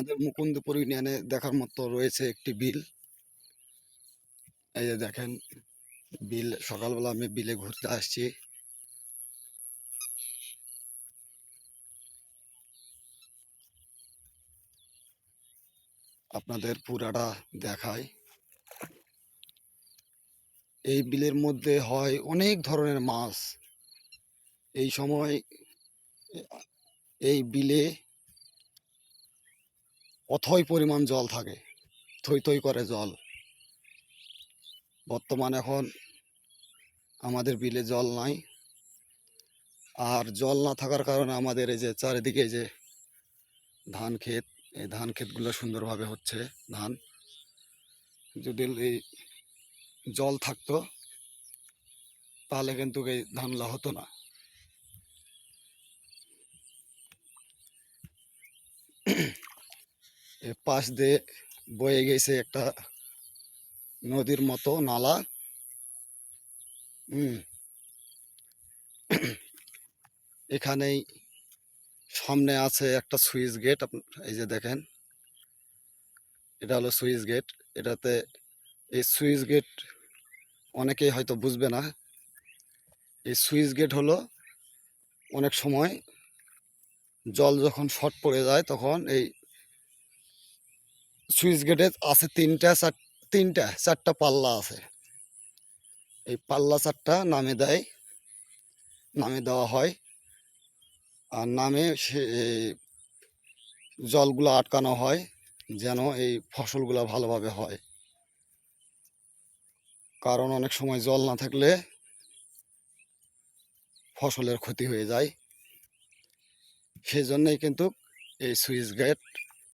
আমাদের মুকুন্দপুর ইউনিয়নে দেখার মতো রয়েছে একটি বিল। এই যে দেখেন, বিল, সকালবেলা আমি বিলে ঘুরতে আসছি। আপনাদের পুরাটা দেখায় এই বিলের মধ্যে হয় অনেক ধরনের মাছ। এই সময় এই বিলে অথই পরিমাণ জল থাকে, থই থই করে জল। বর্তমান এখন আমাদের বিলে জল নাই। আর জল না থাকার কারণে আমাদের এই যে চারিদিকে যে ধান ক্ষেত, এই ধান ক্ষেতগুলো সুন্দরভাবে হচ্ছে ধান। যদি এই জল থাকতো, তাহলে কিন্তু এই ধানগুলো হতো না। পাশ দিয়ে বয়ে গেছে একটা নদীর মতো নালা। হুম। এখানেই সামনে আছে একটা সুইচ গেট এই যে দেখেন। এটা হলো সুইচ গেট। এটাতে এই সুইচ গেট অনেকেই হয়তো বুঝবে না। এই সুইচ গেট হলো অনেক সময় জল যখন শর্ট পড়ে যায় তখন এই সুইচ গেটে আছে তিনটা চার, তিনটা, চারটা পাল্লা আছে। এই পাল্লা চারটা নামে দেয়, নামে দেওয়া হয়। আর নামে সে জলগুলো আটকানো হয়, যেন এই ফসলগুলো ভালোভাবে হয়। কারণ অনেক সময় জল না থাকলে ফসলের ক্ষতি হয়ে যায়। সেজন্যই কিন্তু এই সুইচ গেট